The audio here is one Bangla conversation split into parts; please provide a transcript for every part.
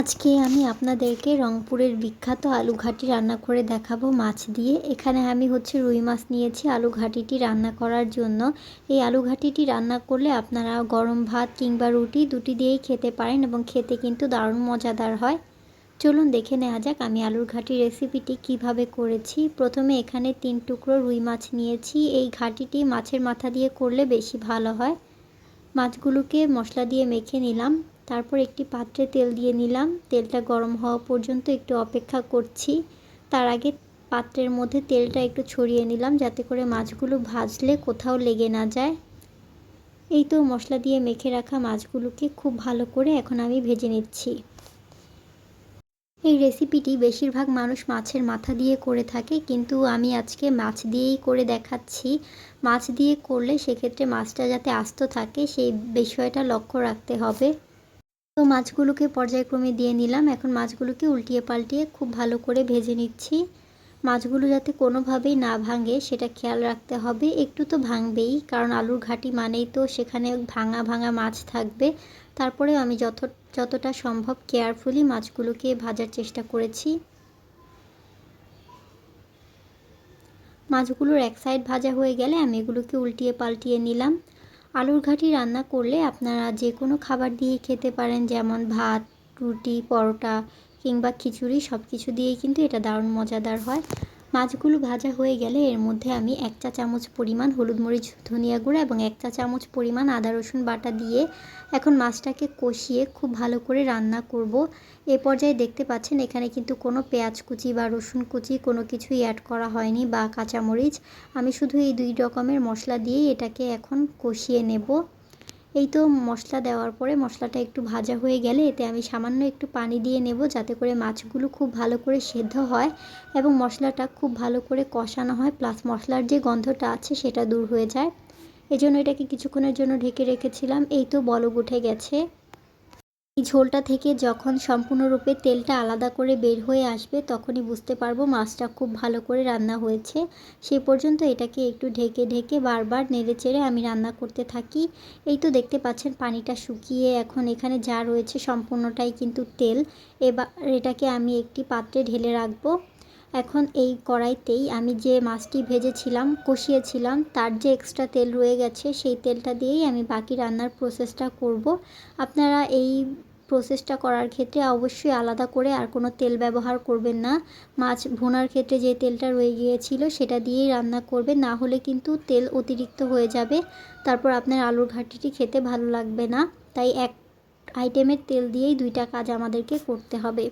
আজকে আমি আপনাদেরকে রংপুরের বিখ্যাত আলু ঘাটি রান্না করে দেখাবো মাছ দিয়ে। এখানে আমি হচ্ছে রুই মাছ নিয়েছি। আলু ঘাটিটি রান্না করার জন্য এই আলু ঘাটিটি রান্না করলে আপনারা গরম ভাত কিংবা রুটি দুটি দিয়েই খেতে পারেন এবং খেতে কিন্তু দারুণ মজাদার হয়। চলুন দেখে নেওয়া যাক আমি আলুর ঘাটি রেসিপিটি কীভাবে করেছি। প্রথমে এখানে তিন টুকরো রুই মাছ নিয়েছি। এই ঘাটিটি মাছের মাথা দিয়ে করলে বেশি ভালো হয়। মাছগুলোকে মশলা দিয়ে মেখে নিলাম। তারপর একটি পাত্রে তেল দিয়ে নিলাম। তেলটা গরম হওয়া পর্যন্ত একটু অপেক্ষা করছি। তার আগে পাত্রের মধ্যে তেলটা একটু ছড়িয়ে নিলাম যাতে করে মাছগুলো ভাজলে কোথাও লেগে না যায়। এই তো মশলা দিয়ে মেখে রাখা মাছগুলোকে খুব ভালো করে এখন আমি ভেজে নিচ্ছি। এই রেসিপিটি বেশিরভাগ মানুষ মাছের মাথা দিয়ে করে থাকে, কিন্তু আমি আজকে মাছ দিয়েই করে দেখাচ্ছি। মাছ দিয়ে করলে সেক্ষেত্রে মাছটা যাতে আস্ত থাকে, সেই বিষয়টা লক্ষ্য রাখতে হবে। তো মাছগুলোকে পর্যায়ক্রমে দিয়ে নিলাম। এখন মাছগুলোকে উল্টিয়ে পাল্টিয়ে খুব ভালো করে ভেজে নিচ্ছি। মাছগুলো যাতে কোনোভাবেই না ভাঙে, সেটা খেয়াল রাখতে হবে। একটু তো ভাঙবেই, কারণ আলুর ঘাটি মানেই তো সেখানে ভাঙা ভাঙা মাছ থাকবে। তারপরে আমি যত যতটা সম্ভব কেয়ারফুলি মাছগুলোকে ভাজার চেষ্টা করেছি। মাছগুলোর এক সাইড ভাজা হয়ে গেলে আমি এগুলোকে উল্টিয়ে পাল্টিয়ে নিলাম। আলুর ঘাটি রান্না করলে আপনারা যে কোনো খাবার দিয়ে খেতে পারেন, যেমন ভাত, রুটি, পরোটা কিংবা খিচুড়ি সব কিছু দিয়েই কিন্তু এটা দারুণ মজাদার হয়। মাছগুলো ভাজা হয়ে গেলে এর মধ্যে আমি এক চা চামচ পরিমাণ হলুদ মরিচ, ধনিয়া গুঁড়া এবং এক চা চামচ পরিমাণ আদা রসুন বাটা দিয়ে এখন মাছটাকে কষিয়ে খুব ভালো করে রান্না করব। এ পর্যায়ে দেখতে পাচ্ছেন এখানে কিন্তু কোনো পেঁয়াজ কুচি বা রসুন কুচি কোনো কিছুই অ্যাড করা হয়নি বা কাঁচামরিচ। আমি শুধু এই দুই রকমের মশলা দিয়েই এটাকে এখন কষিয়ে নেব। এই তো মশলা দেওয়ার পরে মশলাটা একটু ভাজা হয়ে গেলে এতে আমি সামান্য একটু পানি দিয়ে নেব যাতে করে মাছগুলো খুব ভালো করে সেদ্ধ হয় এবং মশলাটা খুব ভালো করে কষানো হয়। প্লাস মশলার যে গন্ধটা আছে সেটা দূর হয়ে যায়। এই জন্য এটাকে কিছুক্ষণের জন্য ঢেকে রেখেছিলাম। এই তো বলক উঠে গেছে। এই ঝোলটা থেকে যখন সম্পূর্ণরূপে তেলটা আলাদা করে বের হয়ে আসবে, তখনই বুঝতে পারব মাছটা খুব ভালো করে রান্না হয়েছে। সেই পর্যন্ত এটাকে একটু ঢেকে ঢেকে বারবার নেড়ে চেড়ে আমি রান্না করতে থাকি। এই তো দেখতে পাচ্ছেন পানিটা শুকিয়ে এখন এখানে যা রয়েছে সম্পূর্ণটাই কিন্তু তেল। এবার এটাকে আমি একটি পাত্রে ঢেলে রাখব। এখন এই কড়াইতেই আমি যে মাছটি ভেজেছিলাম, কষিয়েছিলাম, তার যে এক্সট্রা তেল রয়ে গেছে, সেই তেলটা দিয়েই আমি বাকি রান্নার প্রসেসটা করব। আপনারা এই প্রসেসটা করার ক্ষেত্রে অবশ্যই আলাদা করে আর কোনো তেল ব্যবহার করবেন না। মাছ ভোনার ক্ষেত্রে যে তেলটা রয়ে গিয়েছিল, সেটা দিয়েই রান্না করবে না হলে কিন্তু তেল অতিরিক্ত হয়ে যাবে। তারপর আপনার আলুর ঘাটিটি খেতে ভালো লাগবে না। তাই এক আইটেমের তেল দিয়েই দুইটা কাজ আমাদেরকে করতে হবে।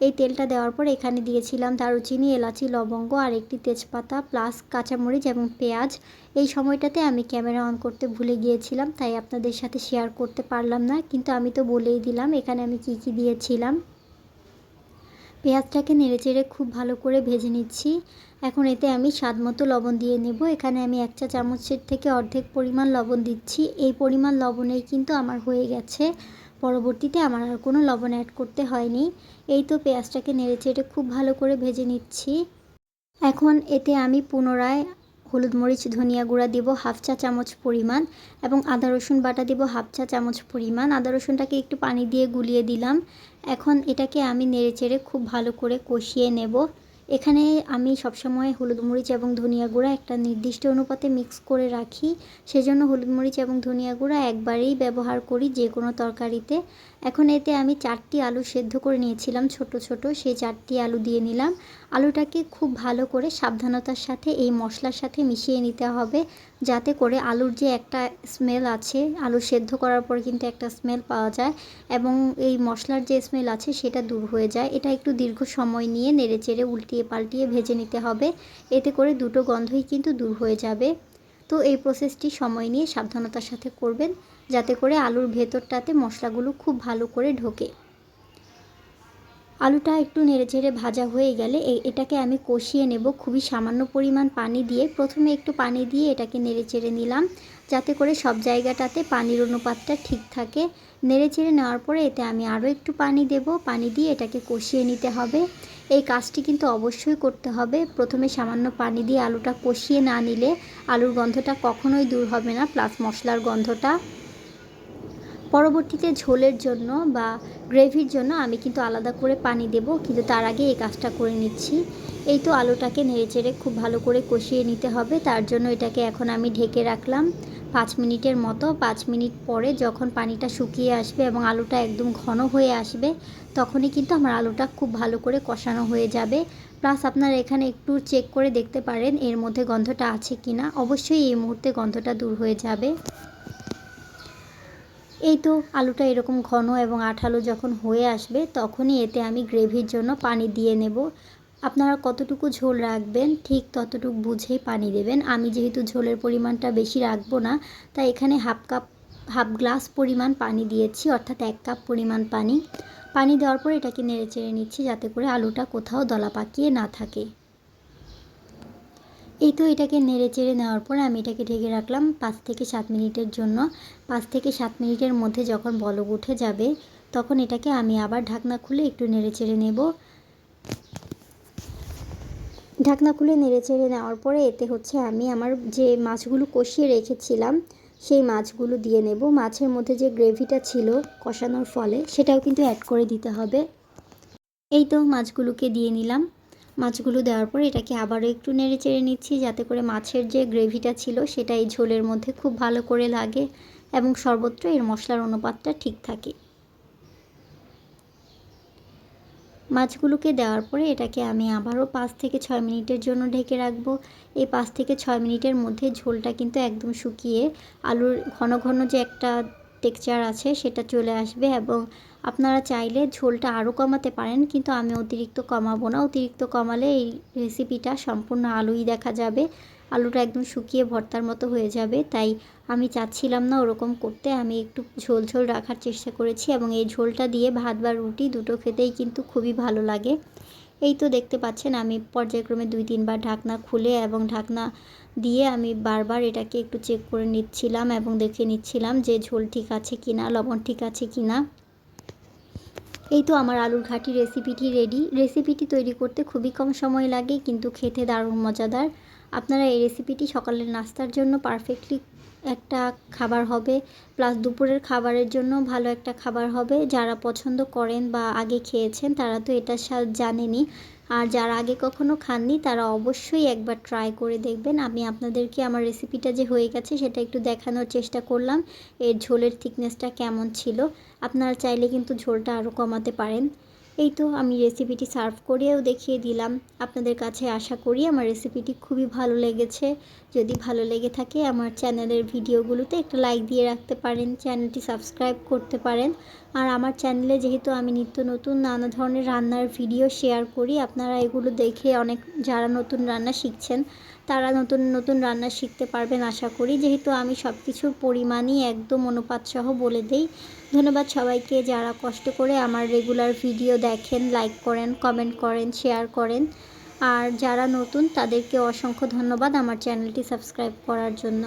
এই তেলটা দেওয়ার পর এখানে দিয়েছিলাম দারুচিনি, এলাচি, লবঙ্গ আর একটি তেজপাতা প্লাস কাঁচামরিচ এবং পেঁয়াজ। এই সময়টাতে আমি ক্যামেরা অন করতে ভুলে গিয়েছিলাম, তাই আপনাদের সাথে শেয়ার করতে পারলাম না। কিন্তু আমি তো বলেই দিলাম, এখানে আমি কি কি দিয়েছিলাম। পেঁয়াজটাকে নেড়েচেড়ে খুব ভালো করে ভেজে নিচ্ছি। এখন এতে আমি স্বাদ মতো লবণ দিয়ে নেব। এখানে আমি এক চা চামচের থেকে অর্ধেক পরিমাণ লবণ দিচ্ছি। এই পরিমাণ লবণেই কিন্তু আমার হয়ে গেছে। পরবর্তীতে আমার আর কোনো লবণ অ্যাড করতে হয়নি। এই তো পেঁয়াজটাকে নেড়ে চেড়ে খুব ভালো করে ভেজে নিচ্ছি। এখন এতে আমি পুনরায় হলুদ মরিচ, ধনিয়া গুঁড়া দিব, হাফ চা চামচ পরিমাণ এবং আদা রসুন বাটা দিব, হাফ চা চামচ পরিমাণ। আদা রসুনটাকে একটু পানি দিয়ে গুলিয়ে দিলাম। এখন এটাকে আমি নেড়ে চেড়ে খুব ভালো করে কষিয়ে নেব। এখানে আমি সবসময় হলুদ মরিচ এবং ধনিয়া গুঁড়া একটা নির্দিষ্ট অনুপাতে মিক্স করে রাখি। সেজন্য হলুদ মরিচ এবং ধনিয়া গুঁড়া একবারেই ব্যবহার করি যে কোনো তরকারিতে। এখন এতে আমি চারটি আলু সেদ্ধ করে নিয়েছিলাম ছোট ছোট, সেই চারটি আলু দিয়ে নিলাম। আলুটাকে খুব ভালো করে সাবধানতার সাথে এই মশলার সাথে মিশিয়ে নিতে হবে। যাতে করে আলুর যে একটা স্মেল আছে, আলু সেদ্ধ করার পর কিন্তু একটা স্মেল পাওয়া যায় এবং এই মশলার যে স্মেল আছে সেটা দূর হয়ে যায়। এটা একটু দীর্ঘ সময় নিয়ে নেড়ে চেড়ে উল্টিয়ে পাল্টিয়ে ভেজে নিতে হবে। এতে করে দুটো গন্ধই কিন্তু দূর হয়ে যাবে। তো এই প্রসেসটি সময় নিয়ে সাবধানতার সাথে করবেন, যাতে করে আলুর ভেতরটাতে মশলাগুলো খুব ভালো করে ঢোকে। আলুটা একটু নেড়ে নেড়েচেড়ে ভাজা হয়ে গেলে এটাকে আমি কষিয়ে নেব খুবই সামান্য পরিমাণ পানি দিয়ে। প্রথমে একটু পানি দিয়ে এটাকে নেড়ে নেড়েচেড়ে নিলাম, যাতে করে সব জায়গাটাতে পানির অনুপাতটা ঠিক থাকে। নেড়ে নেড়েচেড়ে নেওয়ার পরে এতে আমি আরও একটু পানি দেব, পানি দিয়ে এটাকে কষিয়ে নিতে হবে। এই কাজটি কিন্তু অবশ্যই করতে হবে। প্রথমে সামান্য পানি দিয়ে আলুটা কষিয়ে না নিলে আলুর গন্ধটা কখনোই দূর হবে না, প্লাস মশলার গন্ধটা। পরবর্তীতে ঝোলের জন্য বা গ্রেভির জন্য আমি কিন্তু আলাদা করে পানি দেব, কিন্তু তার আগে এই কাজটা করে নিচ্ছি। এই তো আলুটাকে নেড়েচেড়ে খুব ভালো করে কষিয়ে নিতে হবে, তার জন্য এটাকে এখন আমি ঢেকে রাখলাম পাঁচ মিনিটের মতো। পাঁচ মিনিট পরে যখন পানিটা শুকিয়ে আসবে এবং আলুটা একদম ঘন হয়ে আসবে, তখনই কিন্তু আমার আলুটা খুব ভালো করে কষানো হয়ে যাবে। প্লাস আপনারা এখানে একটু চেক করে দেখতে পারেন এর মধ্যে গন্ধটা আছে কি না অবশ্যই এই মুহূর্তে গন্ধটা দূর হয়ে যাবে। এই তো আলুটা এরকম ঘন এবং আঠালো যখন হয়ে আসবে, তখনই এতে আমি গ্রেভির জন্য পানি দিয়ে নেব। আপনারা কতটুকু ঝোল রাখবেন, ঠিক ততটুকু বুঝেই পানি দেবেন। আমি যেহেতু ঝোলের পরিমাণটা বেশি রাখব না, তাই এখানে হাফ কাপ, হাফ গ্লাস পরিমাণ পানি দিয়েছি, অর্থাৎ এক কাপ পরিমাণ পানি। পানি দেওয়ার পর এটাকে নেড়ে চেড়ে নিচ্ছি, যাতে করে আলুটা কোথাও দলা পাকিয়ে না থাকে। এই তো এটাকে নেড়ে চেড়ে নেওয়ার পরে আমি এটাকে ঢেকে রাখলাম পাঁচ থেকে সাত মিনিটের জন্য। পাঁচ থেকে সাত মিনিটের মধ্যে যখন বলক উঠে যাবে, তখন এটাকে আমি আবার ঢাকনা খুলে একটু নেড়ে চেড়ে নেব। ঢাকনা খুলে নেড়ে চেড়ে নেওয়ার পরে এতে হচ্ছে আমি আমার যে মাছগুলো কষিয়ে রেখেছিলাম, সেই মাছগুলো দিয়ে নেব। মাছের মধ্যে যে গ্রেভিটা ছিল কষানোর ফলে, সেটাও কিন্তু অ্যাড করে দিতে হবে। এই তো মাছগুলোকে দিয়ে নিলাম। মাছগুলো দেওয়ার পর এটাকে আবারও একটু নেড়ে চেড়ে নিচ্ছি, যাতে করে মাছের যে গ্রেভিটা ছিল সেটা এই ঝোলের মধ্যে খুব ভালো করে লাগে এবং সর্বত্র এর মশলার অনুপাতটা ঠিক থাকে। মাছগুলোকে দেওয়ার পরে এটাকে আমি আবারও পাঁচ থেকে ছয় মিনিটের জন্য ঢেকে রাখব। এই পাঁচ থেকে ছয় মিনিটের মধ্যে ঝোলটা কিন্তু একদম শুকিয়ে আলুর ঘন ঘন যে একটা টেক্সচার আছে, সেটা চলে আসবে এবং আপনারা চাইলে ঝোলটা আরও কমাতে পারেন, কিন্তু আমি অতিরিক্ত কমাবো না। অতিরিক্ত কমালে এই রেসিপিটা সম্পূর্ণ আলুই দেখা যাবে। আলুটা একদম শুকিয়ে ভর্তার মতো হয়ে যাবে, তাই আমি চাচ্ছিলাম না ওরকম করতে। আমি একটু ঝোল ঝোল রাখার চেষ্টা করেছি এবং এই ঝোলটা দিয়ে ভাত বা রুটি দুটো খেতেই কিন্তু খুবই ভালো লাগে। এই তো দেখতে পাচ্ছেন, আমি পর্যায়ক্রমে দুই, তিনবার ঢাকনা খুলে এবং ঢাকনা দিয়ে আমি বারবার এটাকে একটু চেক করে নিচ্ছিলাম এবং দেখে নিচ্ছিলাম যে ঝোল ঠিক আছে কি না লবণ ঠিক আছে কি না এই তো আমার আলুর ঘাটি রেসিপিটি রেডি রেসিপিটি তৈরি করতে খুবই কম সময় লাগে, কিন্তু খেতে দারুণ মজাদার। আপনারা এই রেসিপিটি সকালের নাস্তার জন্য পারফেক্টলি একটা খাবার হবে। প্লাস দুপুরের খাবারের জন্য ভালো একটা খাবার হবে। যারা পছন্দ করেন বা আগে খেয়েছেন, তারা তো এটার স্বাদ জানেনি। আর যারা আগে কখনো খাননি, তারা অবশ্যই একবার ট্রাই করে দেখবেন। আমি আপনাদেরকে আমার রেসিপিটা যে হয়ে গেছে, সেটা একটু দেখানোর চেষ্টা করলাম। এর ঝোলের থিকনেসটা কেমন ছিল? আপনারা চাইলে কিন্তু ঝোলটা আরও কমাতে পারেন। এই তো আমি রেসিপিটি সার্ভ করেও দেখিয়ে দিলাম। আপনাদের কাছে আশা করি আমার রেসিপিটি খুবই ভালো লেগেছে। যদি ভালো লেগে থাকে আমার চ্যানেলের ভিডিওগুলোতে একটা লাইক দিয়ে রাখতে পারেন চ্যানেলটি সাবস্ক্রাইব করতে পারেন। আর আমার চ্যানেলে যেহেতু আমি নিত্য নতুন নানা ধরনের রান্নার ভিডিও শেয়ার করি, আপনারা এগুলো দেখে অনেক, যারা নতুন রান্না শিখছেন তারা নতুন নতুন রান্না শিখতে পারবেন আশা করি। যেহেতু আমি সব কিছুর পরিমাণই একদম অনুপাতসহ বলে দেই। ধন্যবাদ সবাইকে যারা কষ্ট করে আমার রেগুলার ভিডিও দেখেন, লাইক করেন, কমেন্ট করেন, শেয়ার করেন। আর যারা নতুন তাদেরকে অসংখ্য ধন্যবাদ আমার চ্যানেলটি সাবস্ক্রাইব করার জন্য।